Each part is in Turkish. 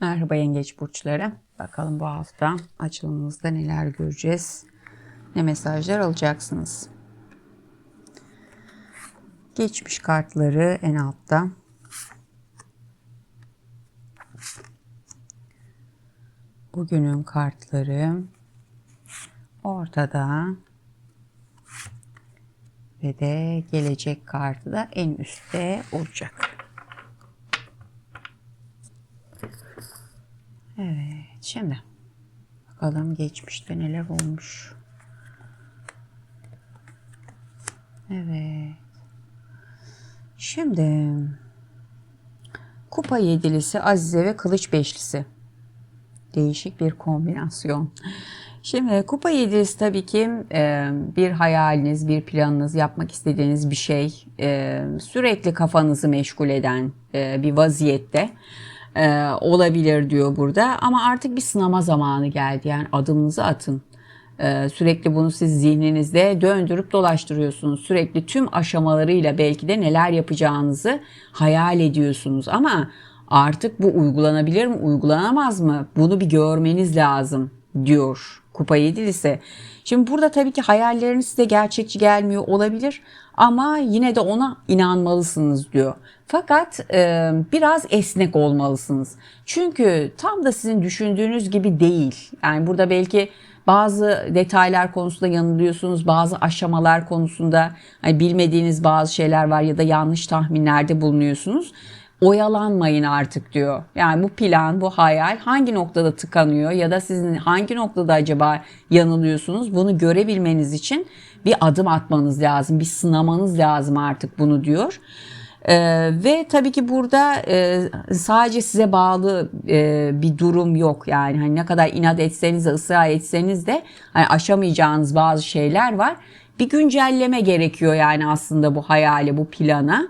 Merhaba yengeç burçları. Bakalım bu hafta açılımımızda neler göreceğiz. Ne mesajlar alacaksınız. Geçmiş kartları en altta. Bugünün kartları ortada. Ve de gelecek kartı da en üstte olacak. Evet, şimdi bakalım geçmişte neler olmuş. Evet. Şimdi kupa yedilisi, Azize ve kılıç beşlisi. Değişik bir kombinasyon. Şimdi kupa yedilisi tabii ki e, bir hayaliniz, bir planınız, yapmak istediğiniz bir şey, e, sürekli kafanızı meşgul eden e, bir vaziyette e, olabilir diyor burada. Ama artık bir sınama zamanı geldi. Yani adımınızı atın. E, sürekli bunu siz zihninizde döndürüp dolaştırıyorsunuz. Sürekli tüm aşamalarıyla belki de neler yapacağınızı hayal ediyorsunuz. Ama artık bu uygulanabilir mi, uygulanamaz mı? Bunu bir görmeniz lazım diyor kupa yedilisi. Şimdi burada tabii ki hayalleriniz size gerçekçi gelmiyor olabilir ama yine de ona inanmalısınız diyor. Fakat e, biraz esnek olmalısınız. Çünkü tam da sizin düşündüğünüz gibi değil. Yani burada belki bazı detaylar konusunda yanılıyorsunuz, bazı aşamalar konusunda hani bilmediğiniz bazı şeyler var ya da yanlış tahminlerde bulunuyorsunuz oyalanmayın artık diyor. Yani bu plan, bu hayal hangi noktada tıkanıyor ya da sizin hangi noktada acaba yanılıyorsunuz bunu görebilmeniz için bir adım atmanız lazım, bir sınamanız lazım artık bunu diyor. Ee, ve tabii ki burada e, sadece size bağlı e, bir durum yok yani hani ne kadar inat etseniz de ısrar etseniz de hani aşamayacağınız bazı şeyler var. Bir güncelleme gerekiyor yani aslında bu hayale, bu plana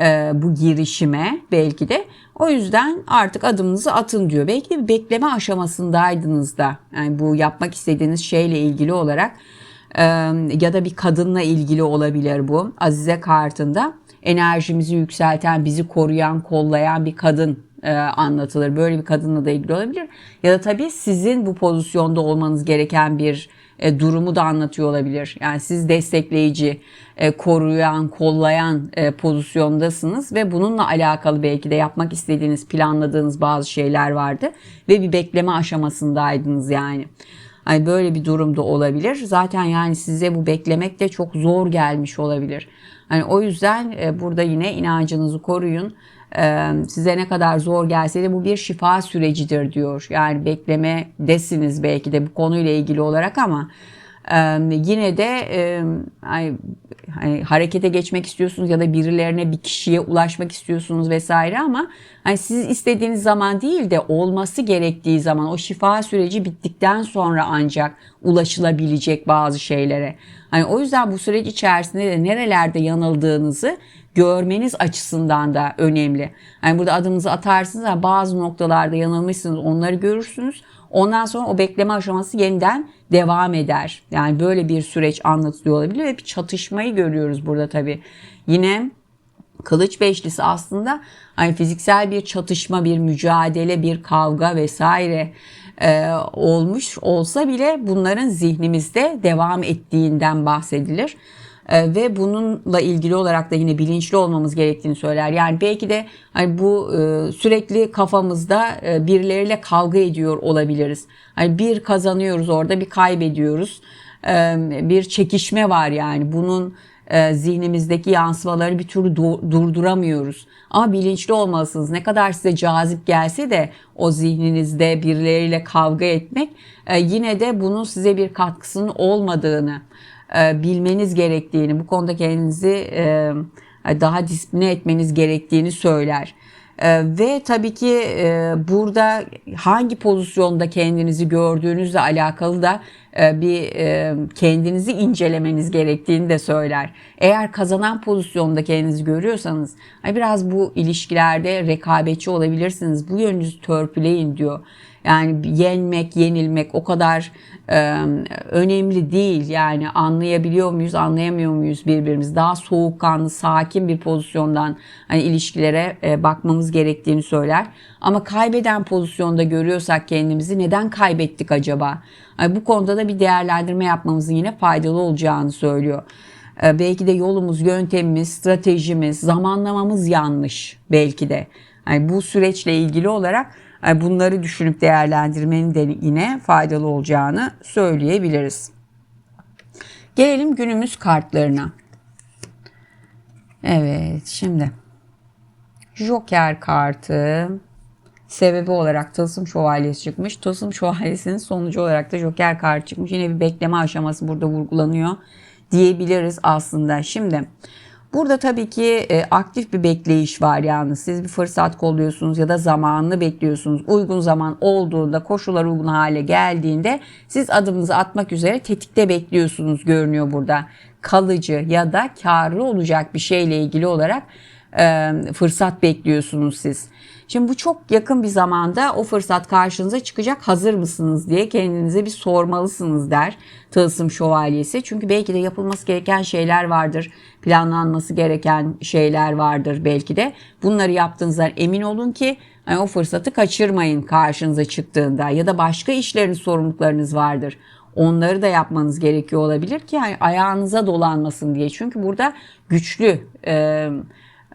e, bu girişime belki de. O yüzden artık adımınızı atın diyor. Belki de bekleme aşamasındaydınız da. Yani bu yapmak istediğiniz şeyle ilgili olarak e, ya da bir kadınla ilgili olabilir bu. Azize kartında enerjimizi yükselten, bizi koruyan, kollayan bir kadın e, anlatılır. Böyle bir kadınla da ilgili olabilir. Ya da tabii sizin bu pozisyonda olmanız gereken bir e, durumu da anlatıyor olabilir. Yani siz destekleyici, e, koruyan, kollayan e, pozisyondasınız ve bununla alakalı belki de yapmak istediğiniz, planladığınız bazı şeyler vardı ve bir bekleme aşamasındaydınız yani. Hani böyle bir durumda olabilir. Zaten yani size bu beklemek de çok zor gelmiş olabilir. Hani o yüzden e, burada yine inancınızı koruyun. Size ne kadar zor gelse de bu bir şifa sürecidir diyor. Yani bekleme desiniz belki de bu konuyla ilgili olarak ama e, yine de hani, hani harekete geçmek istiyorsunuz ya da birilerine bir kişiye ulaşmak istiyorsunuz vesaire ama hani siz istediğiniz zaman değil de olması gerektiği zaman o şifa süreci bittikten sonra ancak ulaşılabilecek bazı şeylere. Hani o yüzden bu süreç içerisinde de nerelerde yanıldığınızı görmeniz açısından da önemli. Yani burada adımınızı atarsınız ama bazı noktalarda yanılmışsınız onları görürsünüz. Ondan sonra o bekleme aşaması yeniden devam eder. Yani böyle bir süreç anlatılıyor olabilir ve bir çatışmayı görüyoruz burada tabii. Yine Kılıç beşlisi aslında hani fiziksel bir çatışma, bir mücadele, bir kavga vesaire e, olmuş olsa bile bunların zihnimizde devam ettiğinden bahsedilir. E, ve bununla ilgili olarak da yine bilinçli olmamız gerektiğini söyler. Yani belki de hani bu e, sürekli kafamızda e, birileriyle kavga ediyor olabiliriz. Hani bir kazanıyoruz orada, bir kaybediyoruz. E, bir çekişme var yani bunun e, zihnimizdeki yansımaları bir türlü durduramıyoruz. Ama bilinçli olmalısınız. Ne kadar size cazip gelse de o zihninizde birileriyle kavga etmek yine de bunun size bir katkısının olmadığını e, bilmeniz gerektiğini, bu konuda kendinizi e, daha disipline etmeniz gerektiğini söyler. E, ve tabii ki burada hangi pozisyonda kendinizi gördüğünüzle alakalı da bir kendinizi incelemeniz gerektiğini de söyler. Eğer kazanan pozisyonda kendinizi görüyorsanız biraz bu ilişkilerde rekabetçi olabilirsiniz. Bu yönünüzü törpüleyin diyor. Yani yenmek, yenilmek o kadar e, önemli değil. Yani anlayabiliyor muyuz, anlayamıyor muyuz birbirimizi? Daha soğukkanlı, sakin bir pozisyondan hani ilişkilere e, bakmamız gerektiğini söyler. Ama kaybeden pozisyonda görüyorsak kendimizi neden kaybettik acaba? Yani bu konuda da bir değerlendirme yapmamızın yine faydalı olacağını söylüyor. E, belki de yolumuz, yöntemimiz, stratejimiz, zamanlamamız yanlış belki de. Yani bu süreçle ilgili olarak bunları düşünüp değerlendirmenin de yine faydalı olacağını söyleyebiliriz. Gelelim günümüz kartlarına. Evet şimdi Joker kartı sebebi olarak Tılsım Şövalyesi çıkmış. Tılsım Şövalyesi'nin sonucu olarak da Joker kartı çıkmış. Yine bir bekleme aşaması burada vurgulanıyor diyebiliriz aslında. Şimdi Burada tabii ki e, aktif bir bekleyiş var yalnız. Siz bir fırsat kolluyorsunuz ya da zamanını bekliyorsunuz. Uygun zaman olduğunda, koşullar uygun hale geldiğinde siz adımınızı atmak üzere tetikte bekliyorsunuz görünüyor burada. Kalıcı ya da karlı olacak bir şeyle ilgili olarak e, fırsat bekliyorsunuz siz. Şimdi bu çok yakın bir zamanda o fırsat karşınıza çıkacak hazır mısınız diye kendinize bir sormalısınız der Tılsım Şövalyesi. Çünkü belki de yapılması gereken şeyler vardır, planlanması gereken şeyler vardır belki de. Bunları yaptığınızdan emin olun ki yani o fırsatı kaçırmayın karşınıza çıktığında ya da başka işlerin sorumluluklarınız vardır. Onları da yapmanız gerekiyor olabilir ki yani ayağınıza dolanmasın diye. Çünkü burada güçlü, e,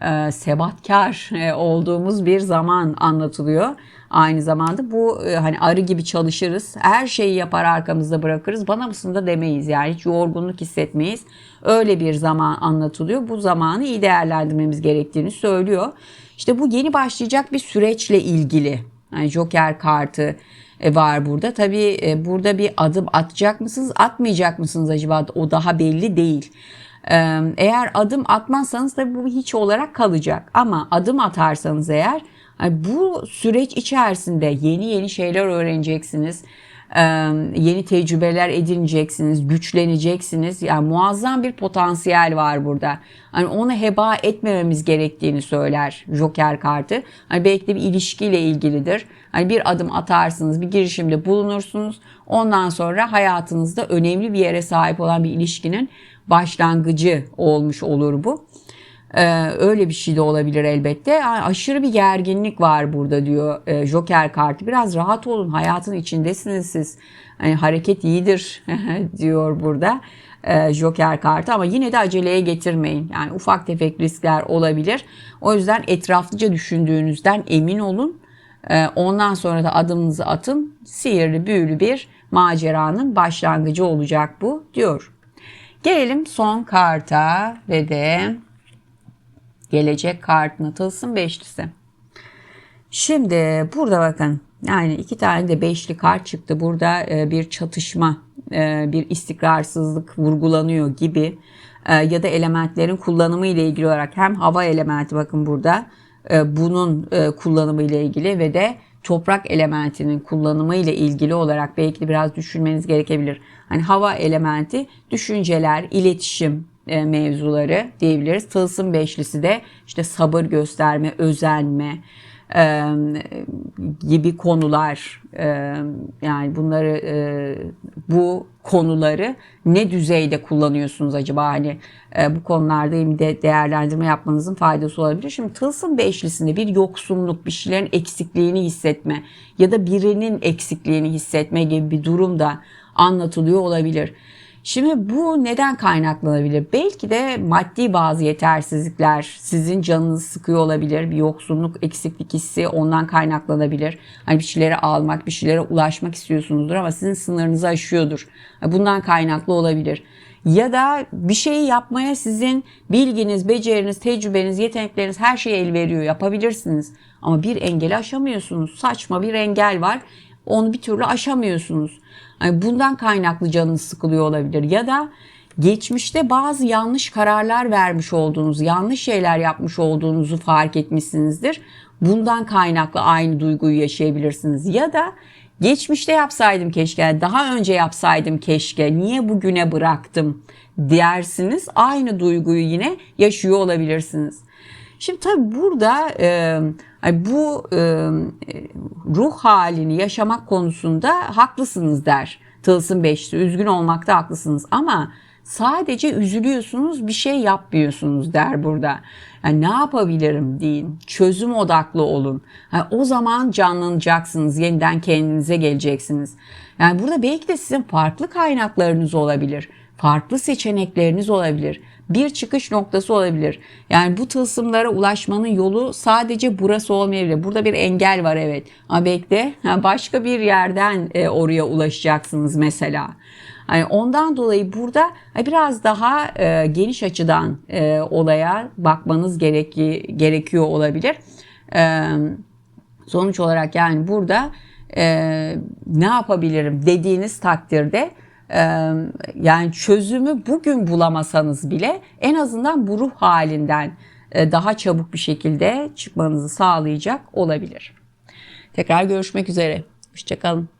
e, sebatkar e, olduğumuz bir zaman anlatılıyor. Aynı zamanda bu e, hani arı gibi çalışırız. Her şeyi yapar arkamızda bırakırız. Bana mısın da demeyiz yani hiç yorgunluk hissetmeyiz. Öyle bir zaman anlatılıyor. Bu zamanı iyi değerlendirmemiz gerektiğini söylüyor. İşte bu yeni başlayacak bir süreçle ilgili. Yani Joker kartı e, var burada. Tabii e, burada bir adım atacak mısınız, atmayacak mısınız acaba? O daha belli değil. Eğer adım atmazsanız da bu hiç olarak kalacak. Ama adım atarsanız eğer bu süreç içerisinde yeni yeni şeyler öğreneceksiniz. Yeni tecrübeler edineceksiniz, güçleneceksiniz. Yani muazzam bir potansiyel var burada. Hani onu heba etmememiz gerektiğini söyler Joker kartı. Hani belki de bir ilişkiyle ilgilidir. Hani bir adım atarsınız, bir girişimde bulunursunuz. Ondan sonra hayatınızda önemli bir yere sahip olan bir ilişkinin başlangıcı olmuş olur bu. Ee, öyle bir şey de olabilir elbette. Yani aşırı bir gerginlik var burada diyor e, Joker kartı. Biraz rahat olun hayatın içindesiniz siz. Yani hareket iyidir diyor burada e, Joker kartı ama yine de aceleye getirmeyin. Yani ufak tefek riskler olabilir. O yüzden etraflıca düşündüğünüzden emin olun. E, ondan sonra da adımınızı atın. Sihirli büyülü bir maceranın başlangıcı olacak bu diyor. Gelelim son karta ve de gelecek kartına tılsım beşlisi. Şimdi burada bakın yani iki tane de beşli kart çıktı. Burada e, bir çatışma, e, bir istikrarsızlık vurgulanıyor gibi e, ya da elementlerin kullanımı ile ilgili olarak hem hava elementi bakın burada bunun kullanımı ile ilgili ve de toprak elementinin kullanımı ile ilgili olarak belki biraz düşünmeniz gerekebilir. Hani hava elementi düşünceler, iletişim e, mevzuları diyebiliriz. Tılsım beşlisi de işte sabır gösterme, özenme, e, gibi konular e, yani bunları e, bu konuları ne düzeyde kullanıyorsunuz acaba hani e, bu konularda bir de değerlendirme yapmanızın faydası olabilir. Şimdi tılsım beşlisinde bir yoksunluk, bir şeylerin eksikliğini hissetme ya da birinin eksikliğini hissetme gibi bir durum da anlatılıyor olabilir. Şimdi bu neden kaynaklanabilir? Belki de maddi bazı yetersizlikler sizin canınızı sıkıyor olabilir. Bir yoksunluk, eksiklik hissi ondan kaynaklanabilir. Hani bir şeylere almak, bir şeylere ulaşmak istiyorsunuzdur ama sizin sınırınızı aşıyordur. Bundan kaynaklı olabilir. Ya da bir şeyi yapmaya sizin bilginiz, beceriniz, tecrübeniz, yetenekleriniz her şey el veriyor. Yapabilirsiniz. Ama bir engeli aşamıyorsunuz. Saçma bir engel var. Onu bir türlü aşamıyorsunuz. Yani bundan kaynaklı canınız sıkılıyor olabilir ya da geçmişte bazı yanlış kararlar vermiş olduğunuz, yanlış şeyler yapmış olduğunuzu fark etmişsinizdir. Bundan kaynaklı aynı duyguyu yaşayabilirsiniz ya da Geçmişte yapsaydım keşke, daha önce yapsaydım keşke, niye bugüne bıraktım dersiniz. Aynı duyguyu yine yaşıyor olabilirsiniz. Şimdi tabii burada e, bu e, ruh halini yaşamak konusunda haklısınız der Tılsım Beşli. Üzgün olmakta haklısınız ama sadece üzülüyorsunuz bir şey yapmıyorsunuz der burada. Yani ne yapabilirim deyin. Çözüm odaklı olun. Yani o zaman canlanacaksınız. Yeniden kendinize geleceksiniz. Yani burada belki de sizin farklı kaynaklarınız olabilir. Farklı seçenekleriniz olabilir. Bir çıkış noktası olabilir. Yani bu tılsımlara ulaşmanın yolu sadece burası olmayabilir. Burada bir engel var evet. Ama belki de başka bir yerden e, oraya ulaşacaksınız mesela. Yani ondan dolayı burada biraz daha e, geniş açıdan e, olaya bakmanız gereki, gerekiyor olabilir. Sonuç olarak yani burada ne yapabilirim dediğiniz takdirde yani çözümü bugün bulamasanız bile en azından bu ruh halinden e, daha çabuk bir şekilde çıkmanızı sağlayacak olabilir. Tekrar görüşmek üzere. Hoşçakalın.